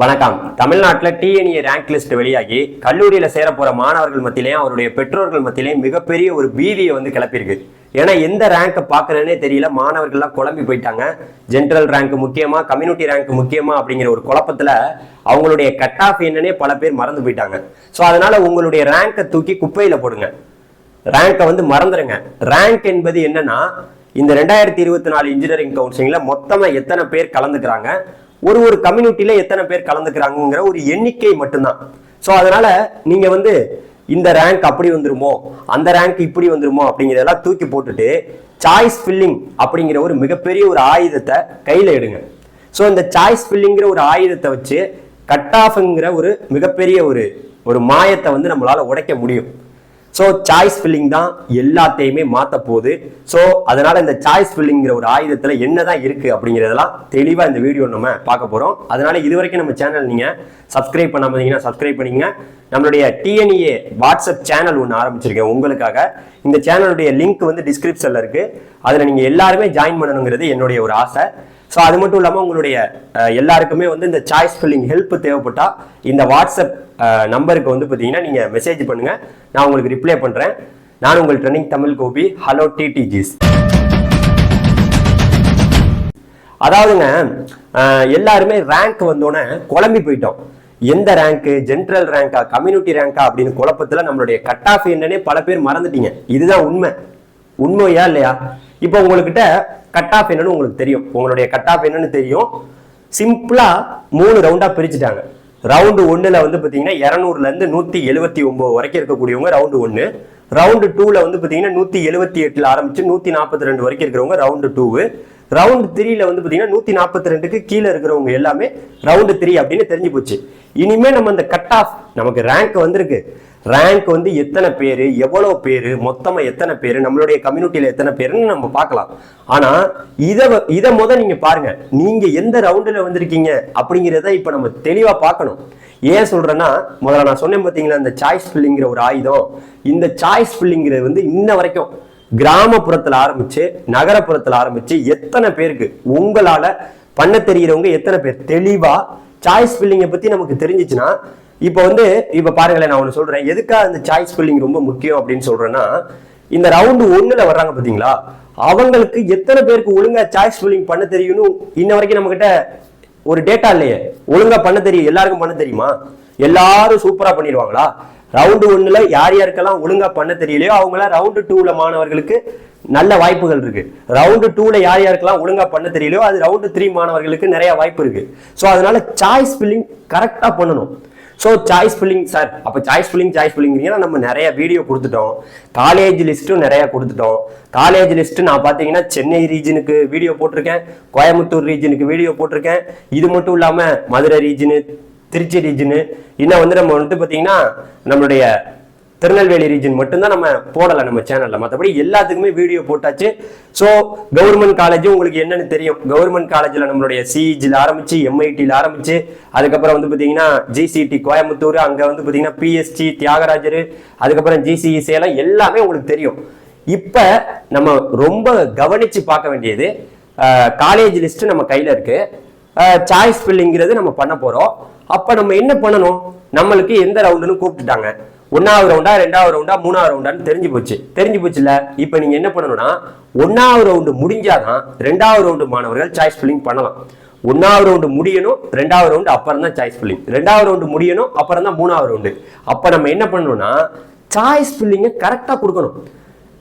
வணக்கம். தமிழ்நாட்டில் DNA rank list வெளியாகி கல்லூரியில் சேர போற மாணவர்கள் மத்தியிலையும் அவருடைய பெற்றோர்கள் மத்தியிலையும் மிகப்பெரிய ஒரு பீதியை வந்து கிளப்பியிருக்கு. ஏன்னா எந்த ரேங்க்கை பார்க்குறேனே தெரியல. மாணவர்கள்லாம் குழம்பி போயிட்டாங்க. ஜென்ரல் ரேங்க் முக்கியமா கம்யூனிட்டி ரேங்க் முக்கியமா அப்படிங்கிற ஒரு குழப்பத்துல அவங்களுடைய கட் ஆஃப் என்னன்னே பல பேர் மறந்து போயிட்டாங்க. ஸோ அதனால உங்களுடைய ரேங்கை தூக்கி குப்பையில போடுங்க. ரேங்கை வந்து மறந்துடுங்க ரேங்க் என்பது என்னன்னா இந்த ரெண்டாயிரத்தி இருபத்தி நாலு இன்ஜினியரிங் கவுன்சிலிங்ல மொத்தமா எத்தனை பேர் கலந்துக்கிறாங்க? ஒரு ஒரு கம்யூனிட்டியில எத்தனை பேர் கலந்துக்கிறாங்கிற ஒரு எண்ணிக்கை மட்டும்தான். ஸோ அதனால நீங்க வந்து இந்த ரேங்க் அப்படி வந்துருமோ அந்த ரேங்க் இப்படி வந்துருமோ அப்படிங்கிறதெல்லாம் தூக்கி போட்டுட்டு சாய்ஸ் ஃபில்லிங் அப்படிங்கிற ஒரு மிகப்பெரிய ஒரு ஆயுதத்தை கையில எடுங்க. ஸோ இந்த சாய்ஸ் ஃபில்லிங்கிற ஒரு ஆயுதத்தை வச்சு கட் ஆஃப்ங்கிற ஒரு மிகப்பெரிய ஒரு ஒரு மாயத்தை வந்து நம்மளால உடைக்க முடியும். ஸோ சாய்ஸ் ஃபில்லிங் தான் எல்லாத்தையுமே மாற்ற போகுது. ஸோ அதனால இந்த சாய்ஸ் ஃபில்லிங்கிற ஒரு ஆயுதத்தில் என்னதான் இருக்கு அப்படிங்கிறதெல்லாம் தெளிவாக இந்த வீடியோ நம்ம பார்க்க போகிறோம் அதனால இது வரைக்கும் நம்ம சேனல் நீங்கள் சப்ஸ்கிரைப் பண்ணாம இருந்தீங்கன்னா சப்ஸ்கிரைப் பண்ணிங்க நம்மளுடைய டிஎன்இஏ வாட்ஸ்அப் சேனல் ஒன்று ஆரம்பிச்சிருக்கேன் உங்களுக்காக. இந்த சேனலுடைய லிங்க் வந்து டிஸ்கிரிப்ஷனில் இருக்குது அதில் நீங்கள் எல்லாருமே ஜாயின் பண்ணணுங்கிறது என்னுடைய ஒரு ஆசை. ஸோ அது மட்டும் இல்லாமல் உங்களுடைய எல்லாருக்குமே வந்து இந்த சாய்ஸ் ஃபில்லிங் ஹெல்ப் தேவைப்பட்டா இந்த வாட்ஸ்அப் நம்பருக்கு வந்து பார்த்தீங்கன்னா நீங்கள் மெசேஜ் பண்ணுங்க. நான் உங்களுக்கு ரிப்ளை பண்ணுறேன் நான் உங்கள் ட்ரெண்டிங் தமிழ் கோபி. ஹலோ டிடிஜிஸ் அதாவதுங்க எல்லாருமே ரேங்க் வந்தோடனே குழம்பி போயிட்டோம். எந்த ரேங்க்கு ஜென்ரல் ரேங்கா கம்யூனிட்டி ரேங்கா அப்படின்னு குழப்பத்துல நம்மளுடைய கட் ஆஃப் என்னன்னே பல பேர் மறந்துட்டீங்க. இதுதான் உண்மை. உண்மையா இல்லையா? இப்போ உங்ககிட்ட கட் ஆஃப் என்னன்னு உங்களுக்கு தெரியும். உங்களுடைய கட் ஆஃப் என்னன்னு தெரியும். சிம்பிளா மூணு ரவுண்டா பிரிச்சுட்டாங்க. ரவுண்டு ஒன்றில் வந்து பார்த்தீங்கன்னா இரநூறுலேருந்து இருந்து எழுபத்தி ஒன்பது வரைக்கும் இருக்கக்கூடியவங்க ரவுண்டு ஒன்று ரவுண்டு டூவில் வந்து பார்த்தீங்கன்னா நூற்றி எழுபத்தி எட்டில் ஆரம்பிச்சு நூற்றி நாற்பத்தி ரெண்டு வரைக்கும் இருக்கிறவங்க ரவுண்டு டூவு ரவுண்டு த்ரீல வந்து பார்த்தீங்கன்னா நூற்றி நாற்பத்தி ரெண்டுக்கு கீழே இருக்கிறவங்க எல்லாமே ரவுண்டு த்ரீ அப்படின்னு தெரிஞ்சு போச்சு. இனிமேல் நம்ம அந்த கட் ஆஃப் நமக்கு ரேங்க் வந்திருக்கு. ரேங்க் வந்து எத்தனை பேர் எவ்வளோ பேர் மொத்தமாக எத்தனை பேர் நம்மளுடைய கம்யூனிட்டியில எத்தனை பேருன்னு நம்ம பார்க்கலாம். ஆனா இதை இதை முத நீங்கள் பாருங்க. நீங்கள் எந்த ரவுண்டில் வந்திருக்கீங்க அப்படிங்கிறத இப்போ நம்ம தெளிவாக பார்க்கணும். ஏன் சொல்றேன்னா முதல்ல நான் சொன்னேன் பார்த்தீங்களா இந்த சாய்ஸ் ஃபில்லிங்கிற ஒரு ஆயுதம். இந்த சாய்ஸ் ஃபில்லிங்கிறது வந்து இன்ன வரைக்கும் கிராமப்புறத்தில் ஆரம்பிச்சு நகரப்புறத்தில் ஆரம்பிச்சு எத்தனை பேருக்கு உங்களால் பண்ண தெரிகிறவங்க எத்தனை பேர்? தெளிவாக சாய்ஸ் ஃபில்லிங்கை பற்றி நமக்கு தெரிஞ்சிச்சுன்னா இப்போ வந்து இப்போ பாருங்களேன் நான் ஒன்று சொல்கிறேன் எதுக்காக இந்த சாய்ஸ் ஃபில்லிங் ரொம்ப முக்கியம் அப்படின்னு சொல்கிறேன்னா இந்த ரவுண்டு ஒன்றில் வர்றாங்க பார்த்தீங்களா அவங்களுக்கு எத்தனை பேருக்கு ஒழுங்கா சாய்ஸ் ஃபில்லிங் பண்ண தெரியும்னு இன்ன வரைக்கும் நம்மக்கிட்ட ஒரு டேட்டா இல்லையே. ஒழுங்காக பண்ண தெரியும். எல்லாருக்கும் பண்ண தெரியுமா? எல்லாரும் சூப்பராக பண்ணிடுவாங்களா? ரவுண்டு ஒன்றில் யார் யாருக்கெல்லாம் ஒழுங்காக பண்ண தெரியலையோ அவங்களாம் ரவுண்டு டூவில் மாணவர்களுக்கு நல்ல வாய்ப்புகள் இருக்கு. ரவுண்டு டூல யார் யாருக்கெல்லாம் ஒழுங்கா பண்ண தெரியலையோ அது ரவுண்டு த்ரீ மாணவர்களுக்கு நிறைய வாய்ப்பு இருக்கு. ஸோ அதனால சாய்ஸ் ஃபில்லிங் கரெக்டா பண்ணணும். ஸோ சாய்ஸ் ஃபில்லிங் சார் அப்போ சாய்ஸ் ஃபில்லிங் சாய்ஸ் ஃபில்லிங்கிறீங்கன்னா நம்ம நிறைய வீடியோ கொடுத்துட்டோம். காலேஜ் லிஸ்ட்டும் நிறைய கொடுத்துட்டோம். காலேஜ் லிஸ்ட்டு நான் பார்த்தீங்கன்னா சென்னை ரீஜனுக்கு வீடியோ போட்டிருக்கேன். கோயம்புத்தூர் ரீஜனுக்கு வீடியோ போட்டிருக்கேன். இது மட்டும் இல்லாமல் மதுரை ரீஜனு திருச்சி ரீஜனு இன்னும் வந்து நம்ம வந்து பார்த்தீங்கன்னா நம்மளுடைய திருநெல்வேலி ரீஜன் மட்டும்தான் நம்ம போடலை நம்ம சேனலில் மற்றபடி எல்லாத்துக்குமே வீடியோ போட்டாச்சு. ஸோ கவர்மெண்ட் காலேஜ் உங்களுக்கு என்னன்னு தெரியும். கவர்மெண்ட் காலேஜில் நம்மளுடைய சிஇஜியில் ஆரம்பிச்சு எம்ஐடியில் ஆரம்பிச்சு அதுக்கப்புறம் வந்து பார்த்தீங்கன்னா ஜிசிடி கோயம்புத்தூர் அங்கே வந்து பார்த்தீங்கன்னா பிஎஸ்டி தியாகராஜர் அதுக்கப்புறம் ஜிசிஇ சேலம் எல்லாமே உங்களுக்கு தெரியும். இப்போ நம்ம ரொம்ப கவனித்து பார்க்க வேண்டியது காலேஜ் லிஸ்ட் நம்ம கையில் இருக்கு. சாய்ஸ் ஃபில்லிங்கிறது நம்ம பண்ண போகிறோம் அப்போ நம்ம என்ன பண்ணணும்? நம்மளுக்கு எந்த ரவுண்டுன்னு கூப்பிட்டுட்டாங்க. ஒன்றாவது ரவுண்டா ரெண்டாவது ரவுண்டா மூணாவது ரவுண்டான்னு தெரிஞ்சு போச்சு. தெரிஞ்சு போச்சுல இப்போ நீங்க என்ன பண்ணணும்னா ஒன்றாவது ரவுண்டு முடிஞ்சாதான் ரெண்டாவது ரவுண்டு மாணவர்கள் சாய்ஸ் ஃபில்லிங் பண்ணலாம். ஒன்றாவது ரவுண்டு முடியணும் ரெண்டாவது ரவுண்டு அப்புறம் தான் சாய்ஸ் ஃபில்லிங் ரெண்டாவது ரவுண்டு முடியணும் அப்புறம் தான் மூணாவது ரவுண்டு அப்போ நம்ம என்ன பண்ணணும்னா சாய்ஸ் ஃபில்லிங்கை கரெக்டாக கொடுக்கணும்.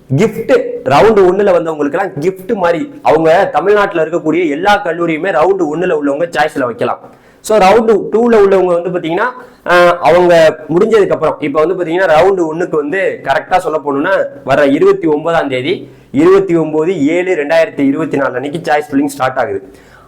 கிஃப்ட்டு ரவுண்டு ஒன்றில் வந்தவங்களுக்குலாம் கிஃப்ட் மாதிரி அவங்க தமிழ்நாட்டில் இருக்கக்கூடிய எல்லா கல்லூரியுமே ரவுண்டு ஒன்றில் உள்ளவங்க சாய்ஸில் வைக்கலாம். ஸோ ரவுண்டு டூவில் உள்ளவங்க வந்து பாத்தீங்கன்னா அவங்க முடிஞ்சதுக்கு அப்புறம் இப்போ வந்து பாத்தீங்கன்னா ரவுண்டு ஒண்ணுக்கு வந்து கரெக்டா சொல்ல போகணுன்னா வர இருபத்தி ஒன்பதாம் தேதி இருபத்தி ஒம்பது ஏழு ரெண்டாயிரத்தி இருபத்தி நாலு அன்னைக்கு சாய்ஸ் ஃபில்லிங் ஸ்டார்ட் ஆகுது.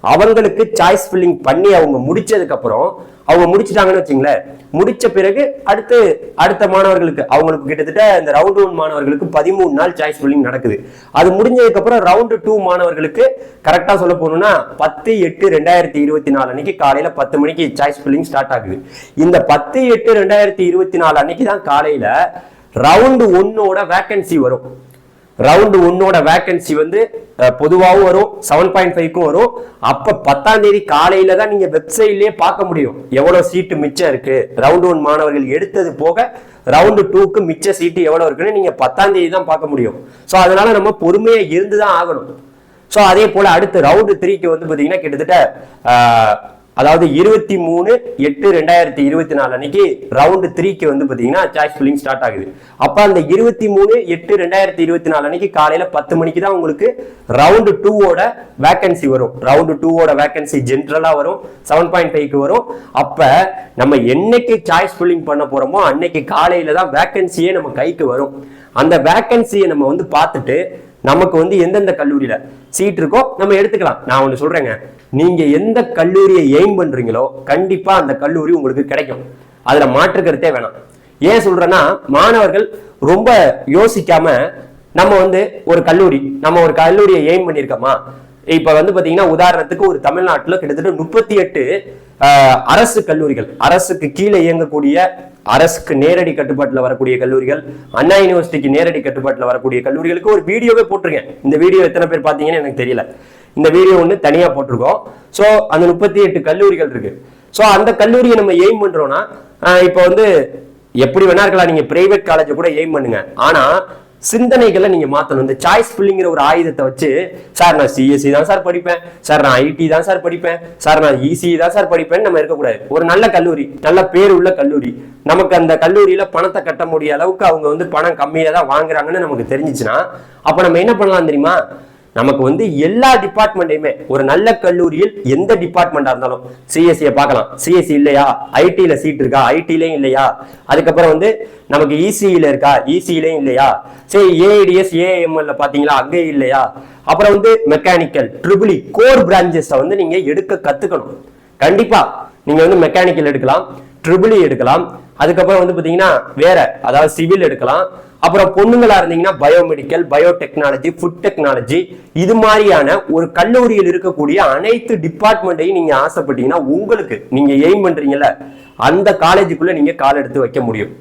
அவங்களுக்கு சாய்ஸ் ஃபில்லிங் பண்ணி அவங்க முடிச்சதுக்கு அப்புறம் அவங்க முடிச்சிட்டாங்கன்னு வச்சுங்களேன் முடிச்ச பிறகு அடுத்து அடுத்த மாணவர்களுக்கு அவங்களுக்கு கிட்டத்தட்ட இந்த ரவுண்ட் ஒன் மாணவர்களுக்கு பதிமூணு நாள் சாய்ஸ் ஃபில்லிங் நடக்குது. அது முடிஞ்சதுக்கு அப்புறம் ரவுண்டு டூ மாணவர்களுக்கு கரெக்டா சொல்ல போகணும்னா பத்து எட்டு ரெண்டாயிரத்தி இருபத்தி நாலு அன்னைக்கு காலையில பத்து மணிக்கு சாய்ஸ் ஃபில்லிங் ஸ்டார்ட் ஆகுது. இந்த பத்து எட்டு ரெண்டாயிரத்தி இருபத்தி நாலு அன்னைக்கு தான் காலையில ரவுண்டு ஒன்னோட வேக்கன்சி வரும். ரவுண்டு ஒன்னோட வேக்கன்சி வந்து பொதுவாகவும் வரும் செவன் பாயிண்ட் ஃபைவ்க்கும் வரும். அப்போ பத்தாம் தேதி காலையில தான் நீங்கள் வெப்சைட்லேயே பார்க்க முடியும். எவ்வளோ சீட்டு மிச்சம் இருக்கு? ரவுண்டு ஒன் மாணவர்கள் எடுத்தது போக ரவுண்டு டூக்கு மிச்ச சீட்டு எவ்வளோ இருக்குன்னு நீங்கள் பத்தாம் தேதி தான் பார்க்க முடியும். ஸோ அதனால நம்ம பொறுமையாக இருந்து தான் ஆகணும். ஸோ அதே போல் அடுத்து ரவுண்டு த்ரீக்கு வந்து பார்த்தீங்கன்னா கிட்டத்தட்ட அதாவது இருபத்தி மூணு எட்டு ரெண்டாயிரத்தி இருபத்தி நாலு அன்னைக்கு ரவுண்டு த்ரீக்கு வந்து பார்த்தீங்கன்னா சாய்ஸ் ஃபில்லிங் ஸ்டார்ட் ஆகுது. அப்போ அந்த இருபத்தி மூணு எட்டு ரெண்டாயிரத்தி இருபத்தி நாலு அன்னைக்கு காலையில் பத்து மணிக்கு தான் உங்களுக்கு ரவுண்டு டூவோட வேக்கன்சி வரும். ரவுண்டு டூவோட வேக்கன்சி ஜென்ரலாக வரும். செவன் பாயிண்ட் ஃபைவ்க்கு வரும். அப்போ நம்ம என்னைக்கு சாய்ஸ் ஃபில்லிங் பண்ண போகிறோமோ அன்னைக்கு காலையில் தான் வேக்கன்சியே நம்ம கைக்கு வரும். அந்த வேக்கன்சியை நம்ம வந்து பார்த்துட்டு நமக்கு வந்து எந்தெந்த கல்லூரியில சீட் இருக்கோ நம்ம எடுத்துக்கலாம். நான் ஒன்று சொல்றேங்க. நீங்க எந்த கல்லூரியை எய்ம் பண்றீங்களோ கண்டிப்பா அந்த கல்லூரி உங்களுக்கு கிடைக்கும். அதுல மாற்று கருத்தே வேணாம். ஏன் சொல்றேன்னா மாணவர்கள் ரொம்ப யோசிக்காம நம்ம வந்து ஒரு கல்லூரி நம்ம ஒரு கல்லூரியை எய்ம் பண்ணியிருக்கோமா? இப்ப வந்து பாத்தீங்கன்னா உதாரணத்துக்கு ஒரு தமிழ்நாட்டுல கிட்டத்தட்ட முப்பத்தி எட்டு அரசு கல்லூரிகள் அரசுக்கு கீழே இயங்கக்கூடிய அரசுக்கு நேரடி கட்டுப்பாட்டுல வரக்கூடிய கல்லூரிகள் அண்ணா யூனிவர்சிட்டிக்கு நேரடி கட்டுப்பாட்டுல வரக்கூடிய கல்லூரிகளுக்கு ஒரு வீடியோவே போட்டிருக்கேன். இந்த வீடியோ எத்தனை பேர் பார்த்தீங்கன்னு எனக்கு தெரியல. இந்த வீடியோ ஒன்று தனியா போட்டிருக்கோம். சோ அந்த முப்பத்தி எட்டு கல்லூரிகள் இருக்கு. ஸோ அந்த கல்லூரியை நம்ம எய்ம் பண்றோம்னா இப்போ வந்து எப்படி வேணா இருக்கலாம். நீங்க பிரைவேட் காலேஜை கூட எய்ம் பண்ணுங்க. ஆனா சிந்தனைகளை நீங்க மாத்தணும். இந்த சாய்ஸ் ஃபில்லிங்கிற ஒரு ஆயுதத்தை வச்சு சார் நான் சிஎஸ்சி தான் சார் படிப்பேன். சார் நான் ஐடி தான் சார் படிப்பேன். சார் நான் இசி தான் சார் படிப்பேன்னு நம்ம இருக்கக்கூடாது. ஒரு நல்ல கல்லூரி நல்ல பேர் உள்ள கல்லூரி நமக்கு அந்த கல்லூரியில பணத்தை கட்ட முடிய அளவுக்கு அவங்க வந்து பணம் கம்மியா தான் வாங்குறாங்கன்னு நமக்கு தெரிஞ்சிச்சுன்னா அப்ப நம்ம என்ன பண்ணலாம் தெரியுமா? நமக்கு வந்து எல்லா டிபார்ட்மெண்ட்டையுமே ஒரு நல்ல கல்லூரியில் எந்த டிபார்ட்மெண்டா இருந்தாலும் சிஎஸ்சியை பார்க்கலாம். சிஎஸ்சி இல்லையா? ஐடியில சீட் இருக்கா? ஐடிலையும் இல்லையா? அதுக்கப்புறம் வந்து நமக்கு இசிஇல இருக்கா? இசியிலையும் இல்லையா? சரி ஏஐடிஎஸ் ஏஎம்எல்ல பாத்தீங்களா அங்கே இல்லையா? அப்புறம் வந்து மெக்கானிக்கல் ட்ரிபிளி கோர் பிரான்ச்சஸ் வந்து நீங்க எடுக்க கத்துக்கணும். கண்டிப்பா நீங்க வந்து மெக்கானிக்கல் எடுக்கலாம் ட்ரிபிளி எடுக்கலாம். அதுக்கப்புறம் வந்து பாத்தீங்கன்னா வேற அதாவது சிவில் எடுக்கலாம். அப்புறம் பொண்ணுங்களா இருந்தீங்கன்னா பயோமெடிக்கல் பயோடெக்னாலஜி ஃபுட் டெக்னாலஜி இது மாதிரியான ஒரு கல்லூரியில் இருக்கக்கூடிய அனைத்து டிபார்ட்மெண்ட்டையும் நீங்க ஆசைப்பட்டீங்கன்னா உங்களுக்கு நீங்க எய்ம் பண்றீங்கல்ல அந்த காலேஜுக்குள்ள நீங்க கால் எடுத்து வைக்க முடியும்.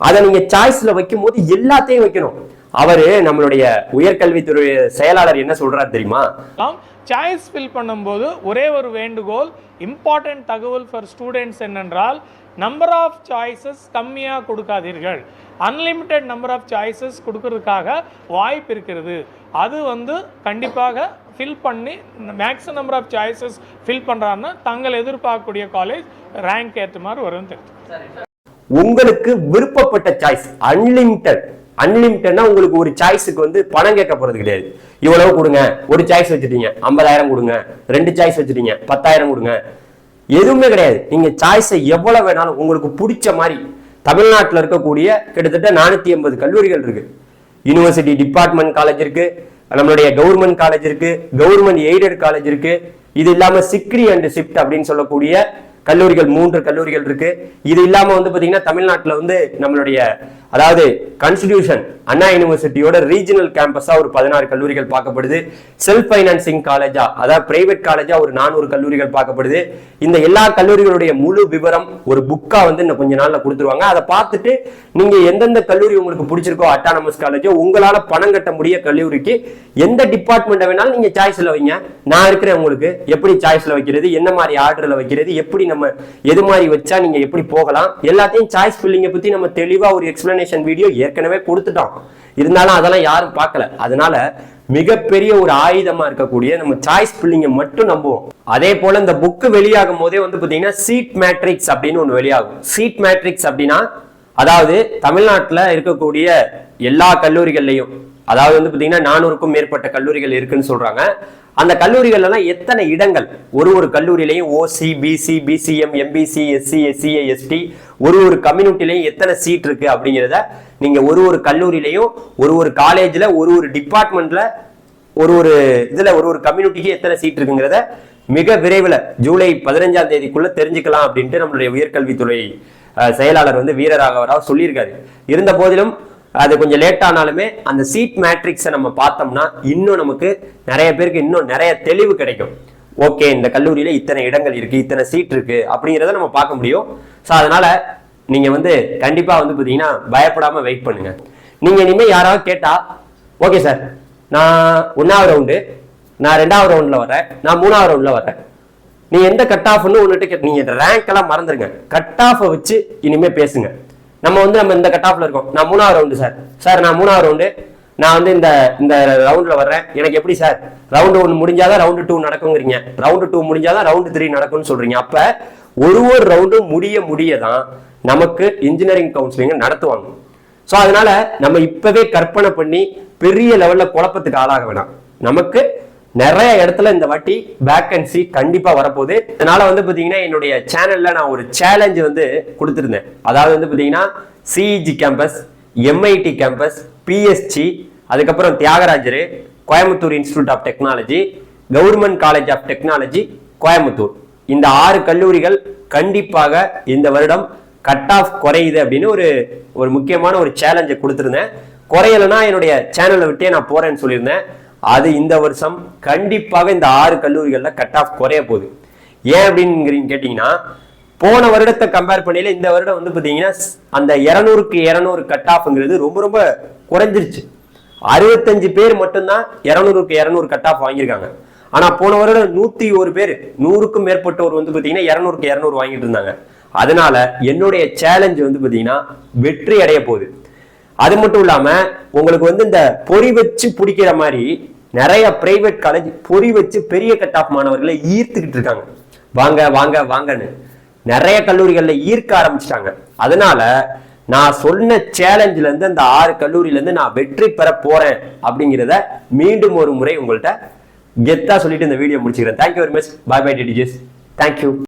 அதை நீங்க சாய்ஸ்ல வைக்கும் போது எல்லாத்தையும் வைக்கணும். அவரு நம்மளுடைய உயர்கல்வித்துறை செயலாளர் என்ன சொல்றாரு தெரியுமா? சாய்ஸ் ஃபில் பண்ணும்போது ஒரே ஒரு வேண்டுகோள் இம்பார்ட்டன்ட் தகவல் ஃபார் ஸ்டூடெண்ட்ஸ் என்னென்றால் நம்பர் ஆஃப் சாய்ஸஸ் கம்மியாக கொடுக்காதீர்கள். அன்லிமிட்டெட் நம்பர் ஆஃப் சாய்ஸஸ் கொடுக்கறதுக்காக வாய்ப்பு இருக்கிறது. அது வந்து கண்டிப்பாக ஃபில் பண்ணி maximum number of choices fill பண்ணுறாருன்னா தங்கள் எதிர்பார்க்கக்கூடிய காலேஜ் ரேங்க் ஏற்ற மாதிரி வரும்னு தெரியும் உங்களுக்கு விருப்பப்பட்ட சாய்ஸ் அன்லிமிட்டெட் அன்லிமிட்டட்னா உங்களுக்கு ஒரு சாய்ஸுக்கு வந்து பணம் கேட்க போறது கிடையாது. இவ்வளவு கொடுங்க ஒரு சாய்ஸ் வச்சுட்டீங்க ஐம்பதாயிரம் கொடுங்க ரெண்டு சாய்ஸ் வச்சுட்டீங்க பத்தாயிரம் கொடுங்க. எதுவுமே கிடையாது. நீங்கள் சாய்ஸை எவ்வளோ வேணாலும் உங்களுக்கு பிடிச்ச மாதிரி தமிழ்நாட்டில் இருக்கக்கூடிய கிட்டத்தட்ட நானூற்றி ஐம்பது கல்லூரிகள் இருக்குது யூனிவர்சிட்டி டிபார்ட்மெண்ட் காலேஜ் இருக்கு. நம்மளுடைய கவர்மெண்ட் காலேஜ் இருக்கு. கவர்மெண்ட் எய்டட் காலேஜ் இருக்கு. இது இல்லாம சிக்ரி அண்ட் ஷிஃப்ட் அப்படின்னு சொல்லக்கூடிய கல்லூரிகள் மூன்று கல்லூரிகள் இருக்கு. இது இல்லாம வந்து பாத்தீங்கன்னா தமிழ்நாட்டில் வந்து நம்மளுடைய அதாவது கான்ஸ்டிடியூஷன் அண்ணா யூனிவர்சிட்டியோட ரீஜனல் கேம்பஸா ஒரு பதினாறு கல்லூரிகள் பார்க்கப்படுது. செல்ஃப் ஃபைனான்சிங் காலேஜா அதாவது பிரைவேட் காலேஜா ஒரு நானூறு கல்லூரிகள் பார்க்கப்படுது. இந்த எல்லா கல்லூரிகளுடைய முழு விவரம் ஒரு புக்கா வந்து இன்னும் கொஞ்ச நாள்ல கொடுத்துருவாங்க. அதை பார்த்துட்டு நீங்க எந்தெந்த கல்லூரி உங்களுக்கு பிடிச்சிருக்கோ அட்டானமஸ் காலேஜோ உங்களால பணம் கட்ட முடிய கல்லூரிக்கு எந்த டிபார்ட்மெண்ட்டை வேணாலும் நீங்க சாய்ஸ்ல வைங்க. நான் இருக்கிறேன் உங்களுக்கு. எப்படி சாய்ஸ்ல வைக்கிறது? என்ன மாதிரி ஆர்டர்ல வைக்கிறது? எப்படி நம்ம எது மாதிரி வச்சா நீங்க எப்படி போகலாம்? எல்லாத்தையும் சாய்ஸ் ஃபில்லிங்கை பத்தி நம்ம தெளிவா ஒரு எக்ஸ்பிளனேஷன் வீடியோ ஏற்கனவே கொடுத்துட்டோம். இருந்தாலும் அதெல்லாம் யாரும் பார்க்கல. அதனால மிகப்பெரிய ஒரு ஆயுதமா இருக்கக்கூடிய நம்ம சாய்ஸ் பில்லிங்கை மட்டும் நம்புவோம். அதே போல இந்த புக் வெளியாகும் போதே வந்து பாத்தீங்கன்னா சீட் மேட்ரிக்ஸ் அப்படின்னு ஒன்று வெளியாகும். சீட் மேட்ரிக்ஸ் அப்படின்னா அதாவது தமிழ்நாட்டுல இருக்கக்கூடிய எல்லா கல்லூரிகள்லையும் அதாவது வந்து பார்த்தீங்கன்னா நானூறுக்கும் மேற்பட்ட கல்லூரிகள் இருக்குன்னு சொல்றாங்க. அந்த கல்லூரிகள்லாம் எத்தனை இடங்கள்? ஒரு ஒரு கல்லூரியிலையும் OC BC BCM MBC SC SCA ST ஒரு ஒரு கம்யூனிட்டிலையும் எத்தனை சீட் இருக்கு அப்படிங்கிறத நீங்க ஒரு ஒரு கல்லூரியிலையும் ஒரு ஒரு காலேஜ்ல ஒரு ஒரு டிபார்ட்மெண்ட்ல ஒரு ஒரு இதுல ஒரு ஒரு கம்யூனிட்டிக்கு எத்தனை சீட் இருக்குங்கிறத மிக விரைவில் ஜூலை பதினஞ்சாம் தேதிக்குள்ள தெரிஞ்சுக்கலாம் அப்படின்ட்டு நம்மளுடைய உயர்கல்வித்துறை அஹ், செயலாளர் வந்து வீரராகவராவ் சொல்லியிருக்காரு. இருந்த போதிலும் அது கொஞ்சம் லேட் ஆனாலுமே அந்த சீட் மேட்ரிக்ஸை நம்ம பார்த்தோம்னா இன்னும் நமக்கு நிறைய பேருக்கு இன்னும் நிறைய தெளிவு கிடைக்கும். ஓகே இந்த கல்லூரியில இத்தனை இடங்கள் இருக்கு இத்தனை சீட் இருக்கு அப்படிங்கிறத நம்ம பார்க்க முடியும். ஸோ அதனால நீங்க வந்து கண்டிப்பா வந்து பார்த்தீங்கன்னா பயப்படாம வெயிட் பண்ணுங்க. நீங்க இனிமே யாராவது கேட்டா ஓகே சார் நான் ஒன்றாவது ரவுண்டு நான் ரெண்டாவது ரவுண்டில் வரேன் நான் மூணாவது ரவுண்டில் வரேன் நீ எந்த கட் ஆஃப்னு ஒன்றுட்டு நீங்கள் ரேங்க் எல்லாம் மறந்துடுங்க கட் ஆஃபை வச்சு இனிமேல் பேசுங்க. நம்ம வந்து நம்ம இந்த கட் ஆஃப்ல இருக்கோம். நான் மூணாவது ரவுண்டு சார் சார் நான் மூணாவது ரவுண்டு நான் வந்து இந்த இந்த ரவுண்ட்ல வர்றேன். எனக்கு எப்படி சார் ரவுண்டு ஒன்று முடிஞ்சாதான் ரவுண்டு டூ நடக்குங்கிறீங்க ரவுண்டு டூ முடிஞ்சாதான் ரவுண்டு த்ரீ நடக்கும்னு சொல்றீங்க. அப்ப ஒரு ஒரு ரவுண்டும் முடிய முடிய தான் நமக்கு இன்ஜினியரிங் கவுன்சிலிங் நடத்துவாங்க. ஸோ அதனால நம்ம இப்பவே கற்பனை பண்ணி பெரிய லெவல்ல குழப்பத்துக்கு ஆளாக வேணாம். நமக்கு நிறைய இடத்துல இந்த வாட்டி வேக்கன்சி கண்டிப்பா வரப்போகுது. இதனால வந்து பாத்தீங்கன்னா என்னுடைய சேனல்ல நான் ஒரு சேலஞ்சு வந்து கொடுத்துருந்தேன். அதாவது வந்து பாத்தீங்கன்னா CEG campus MIT campus PSC அதுக்கப்புறம் Thiagarajar Coimbatore institute of technology government college of technology Coimbatore. இந்த ஆறு கல்லூரிகள் கண்டிப்பாக இந்த வருடம் கட் ஆஃப் குறையுது அப்படின்னு ஒரு ஒரு முக்கியமான ஒரு சேலஞ்சை கொடுத்துருந்தேன். குறையலைன்னா என்னுடைய சேனலை விட்டே நான் போறேன்னு சொல்லியிருந்தேன். அது இந்த வருஷம் கண்டிப்பாக இந்த ஆறு கல்லூரிகளில் கட் ஆஃப் குறைய போகுது. ஏன் அப்படிங்கிறீங்க கேட்டிங்கன்னா போன வருடத்தை கம்பேர் பண்ணையில இந்த வருடம் வந்து பார்த்தீங்கன்னா அந்த இரநூறுக்கு இரநூறு கட் ஆஃப்ங்கிறது ரொம்ப ரொம்ப குறைஞ்சிருச்சு. அறுபத்தஞ்சு பேர் மட்டும்தான் இரநூறுக்கு இரநூறு கட் ஆஃப் வாங்கியிருக்காங்க. ஆனால் போன வருடம் நூற்றி ஒரு பேர் நூறுக்கும் மேற்பட்டவர் வந்து பார்த்தீங்கன்னா இரநூறுக்கு இரநூறு வாங்கிட்டு இருந்தாங்க. அதனால என்னுடைய சேலஞ்ச் வந்து பார்த்தீங்கன்னா வெற்றி அடைய போகுது. அது மட்டும் இல்லாம உங்களுக்கு வந்து இந்த பொறி வச்சு பிடிக்கிற மாதிரி நிறைய பிரைவேட் காலேஜ் பொறி வச்சு பெரிய கட் ஆஃப் மாணவர்களை ஈர்த்துக்கிட்டு இருக்காங்க. வாங்க வாங்க வாங்கன்னு நிறைய கல்லூரிகள்ல ஈர்க்க ஆரம்பிச்சிட்டாங்க. அதனால நான் சொன்ன சேலஞ்சில இருந்து அந்த ஆறு கல்லூரியில இருந்து நான் வெற்றி பெற போறேன் அப்படிங்கிறத மீண்டும் ஒரு முறை உங்கள்கிட்ட கெத்தா சொல்லிட்டு இந்த வீடியோ முடிச்சுக்கிறேன். Thank you very much bye bye டிடிஜிஸ் thank you